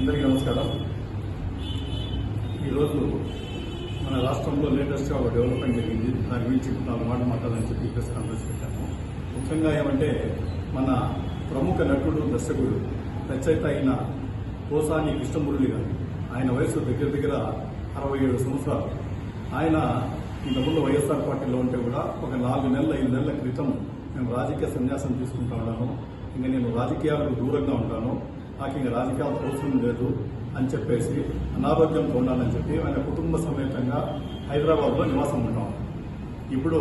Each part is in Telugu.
అందరికీ నమస్కారం. ఈరోజు మన రాష్ట్రంలో లేటెస్ట్గా ఒక డెవలప్మెంట్ జరిగింది. దాని గురించి నాలుగు మాటలు మాట్లాడాలని చెప్పి ప్రెస్ కాన్ఫరెన్స్ పెట్టాము. ముఖ్యంగా ఏమంటే మన ప్రముఖ నటుడు దర్శకుడు రచయిత అయిన కోసాని కృష్ణమురళి గారు. ఆయన వయసు దగ్గర దగ్గర అరవై ఏడు సంవత్సరాలు. ఆయన ఇంతకుముందు వైఎస్ఆర్ పార్టీలో ఉంటే కూడా ఒక నాలుగు నెలల ఐదు నెలల క్రితం నేను రాజకీయ సన్యాసం తీసుకుంటా ఉన్నాను. ఇంకా నేను రాజకీయాలకు దూరంగా ఉంటాను. నాకు ఇంకా రాజకీయాలు అవసరం లేదు అని చెప్పేసి అనారోగ్యంతో ఉండాలని చెప్పి ఆయన కుటుంబ సమేతంగా హైదరాబాద్లో నివాసం ఉంటాం ఇప్పుడు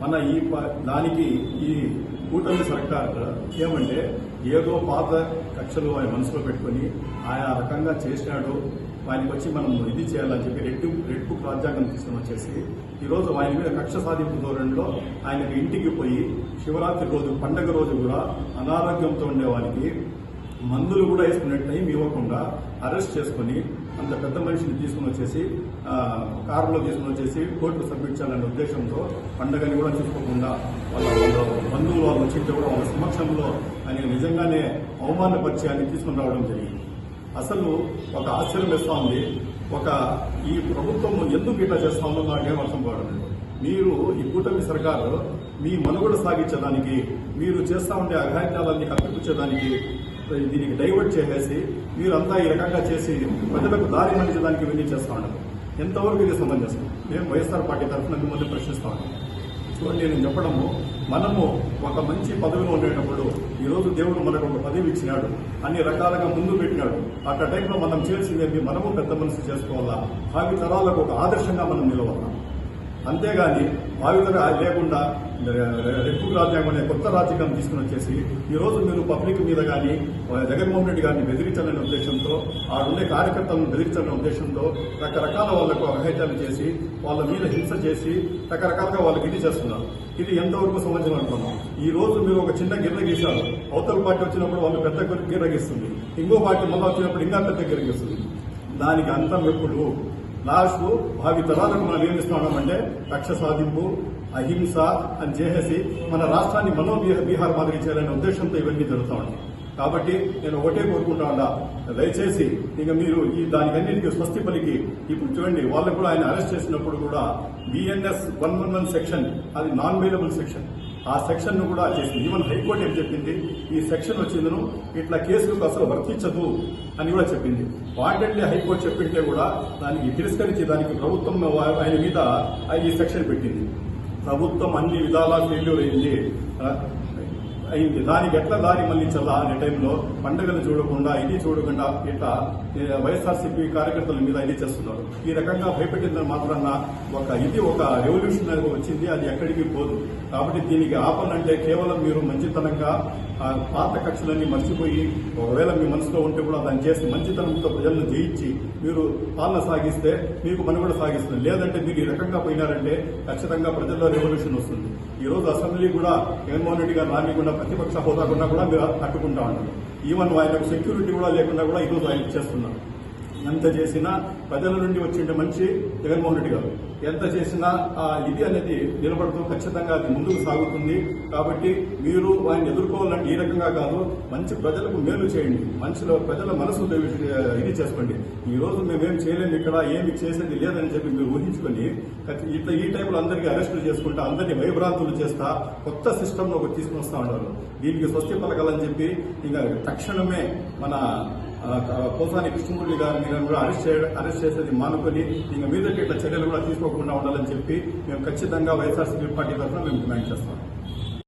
మన ఈ ప- దానికి ఈ కూటమి సర్కార్ ఏమంటే ఏదో పాత కక్షలు ఆయన మనసులో పెట్టుకొని ఆయా రకంగా చేసినాడు ఆయనకి వచ్చి మనం ఇది చేయాలని చెప్పి రెడ్డు రెడ్డు రాజ్యాంగం తీసుకుని వచ్చేసి ఈరోజు ఆయన మీద కక్ష సాధింపు ధోరణిలో ఆయనకు ఇంటికి పోయి శివరాత్రి రోజు పండగ రోజు కూడా అనారోగ్యంతో ఉండేవానికి మందులు కూడా వేసుకునే టైం ఇవ్వకుండా అరెస్ట్ చేసుకుని అంత పెద్ద మనిషిని తీసుకుని వచ్చేసి కారులో తీసుకుని వచ్చేసి కోర్టు సబ్మిట్ చేయాలనే ఉద్దేశంతో పండగని కూడా చూసుకోకుండా వాళ్ళ వాళ్ళ బంధువులు వాళ్ళు వచ్చింటే కూడా వాళ్ళ సమక్షంలో ఆయన నిజంగానే అవమానపరిచి తీసుకుని రావడం జరిగింది. అసలు ఒక ఆశ్చర్యం వేస్తా ఉంది. ఒక ఈ ప్రభుత్వం ఎందుకు ఇట్లా చేస్తా ఉందో నాకేం అర్థం కావడం మీరు ఈ కూటమి సర్కారు మీ మనుగడ సాగించడానికి మీరు చేస్తా ఉండే అఘాయిత్యాలన్నీ కప్పిపుచ్చేదానికి దీనికి డైవర్ట్ చేసేసి మీరంతా ఈ రకంగా చేసి ప్రజలకు దారి మళ్ళించడానికి వెళ్ళి చేస్తా ఉండదు ఎంతవరకు ఇది సమంజసం? మేము వైఎస్ఆర్ పార్టీ తరఫున మిమ్మల్ని ప్రశ్నిస్తా ఉన్నాం. చూడండి నేను చెప్పడము మనము ఒక మంచి పదవిలో ఉండేటప్పుడు ఈరోజు దేవుడు మనకు ఒక పదవి ఇచ్చినాడు అన్ని రకాలుగా ముందు పెట్టినాడు. అట్ట టైంలో మనం చేయాల్సిందేమి మనము పెద్ద మనసు చేసుకోవాలా? భావి తరాలకు ఒక ఆదర్శంగా మనం నిలవాలా? అంతేగాని భావితర లేకుండా రెప్పు రాజ్యాంగం అనే కొత్త రాజ్యాంగం తీసుకుని వచ్చేసి ఈ రోజు మీరు పబ్లిక్ మీద కానీ జగన్మోహన్ రెడ్డి గారిని బెదిరించాలనే ఉద్దేశంతో ఆడుండే కార్యకర్తలను బెదిరించాలనే ఉద్దేశంతో రకరకాల వాళ్ళకు అఘాయిత్యాలు చేసి వాళ్ళ మీద హింస చేసి రకరకాలుగా వాళ్ళకి ఇది చేస్తున్నారు. ఇది ఎంతవరకు సమాజం అనుకున్నాం? ఈ రోజు మీరు ఒక చిన్న గిర్ర గీశారు. అవతల పార్టీ వచ్చినప్పుడు వాళ్ళు పెద్ద గిర్రగిస్తుంది ఇంకో పార్టీ మళ్ళీ వచ్చినప్పుడు ఇంకా పెద్ద గిర్ర దానికి అంతం ఎప్పుడు? లాస్ట్ భావి తరాలకు మనం ఏం ఇస్తున్నామంటే కక్ష సాధింపు అహింస అని చేసేసి మన రాష్ట్రాన్ని మనో బీహార్ మాదిరి చేయాలనే ఉద్దేశంతో ఇవన్నీ జరుగుతూ ఉంటాయి కాబట్టి నేను ఒకటే కోరుకుంటా ఉన్నా దయచేసి ఇక మీరు ఈ దానికన్నింటికి స్వస్తి పలికి ఇప్పుడు చూడండి వాళ్ళకు కూడా ఆయన అరెస్ట్ చేసినప్పుడు కూడా BNS one one one section అది నాన్ వేలబుల్ సెక్షన్ ఆ సెక్షన్ను కూడా చేసింది. ఈవెన్ హైకోర్టు ఏం చెప్పింది? ఈ సెక్షన్ వచ్చిందను ఇట్లా కేసులకు అసలు వర్తించదు అని కూడా చెప్పింది. వాటిని హైకోర్టు చెప్పింటే కూడా దానికి తిరస్కరించి దానికి ప్రభుత్వం ఆయన మీద ఈ సెక్షన్ పెట్టింది. ప్రభుత్వం అన్ని విధాలా ఫెయిల్యూర్ అయింది. అయింది దానికి ఎట్లా దారి మళ్ళించాలా అనే టైంలో పండుగలు చూడకుండా ఇది చూడకుండా ఇట్లా వైఎస్ఆర్సీపీ కార్యకర్తల మీద ఇది చేస్తున్నారు. ఈ రకంగా భయపెట్టిన మాత్రాన ఒక ఇది ఒక రెవల్యూషన్ అనేది వచ్చింది అది ఎక్కడికి పోదు. కాబట్టి దీనికి ఆపాలంటే కేవలం మీరు మంచితనంగా పాత కక్షలన్నీ మర్చిపోయి ఒకవేళ మీ మనసులో ఉంటే కూడా దాన్ని చేసి మంచితనంతో ప్రజలను జయించి మీరు పాలన సాగిస్తే మీకు మనుగడ సాగిస్తుంది. లేదంటే మీరు ఈ రకంగా పోయినారంటే ఖచ్చితంగా ప్రజల్లో రెవల్యూషన్ వస్తుంది. ఈ రోజు అసెంబ్లీ కూడా జగన్మోహన్ రెడ్డి గారు రానికుండా ప్రతిపక్ష హోదా కూడా మీరు అట్టుకుంటా ఉన్నారు ఈవెన్ ఆయనకు సెక్యూరిటీ కూడా లేకుండా కూడా ఈ రోజు ఆయన ఇచ్చేస్తున్నారు ఎంత చేసినా ప్రజల నుండి వచ్చిండే మనిషి జగన్మోహన్ రెడ్డి గారు. ఎంత చేసినా ఆ ఇది అనేది నిలబడుతూ ఖచ్చితంగా అది ముందుకు సాగుతుంది. కాబట్టి మీరు ఆయన ఎదుర్కోవాలంటే ఈ రకంగా కాదు మంచి ప్రజలకు మేలు చేయండి. మంచిలో ప్రజల మనసు ఇది చేసుకోండి. ఈ రోజు మేమేం చేయలేము ఇక్కడ ఏమి చేసేది లేదని చెప్పి మీరు ఊహించుకొని ఇట్లా ఈ టైంలో అందరికీ అరెస్టులు చేసుకుంటా అందరినీ భయభ్రాంతులు చేస్తా కొత్త సిస్టమ్లో తీసుకుని వస్తా ఉన్నారు. దీనికి స్వస్తి పలకాలని చెప్పి ఇంకా తక్షణమే మన పోసాని కృష్ణమూర్తి గారి కూడా అరెస్ట్ చేయడం అరెస్ట్ చేసేది మానుకొని ఇంకా మీదకి ఇట్లా చర్యలు కూడా తీసుకోకుండా ఉండాలని చెప్పి మేము ఖచ్చితంగా వైఎస్ఆర్సీపీ పార్టీ తరఫున మేము డిమాండ్ చేస్తాం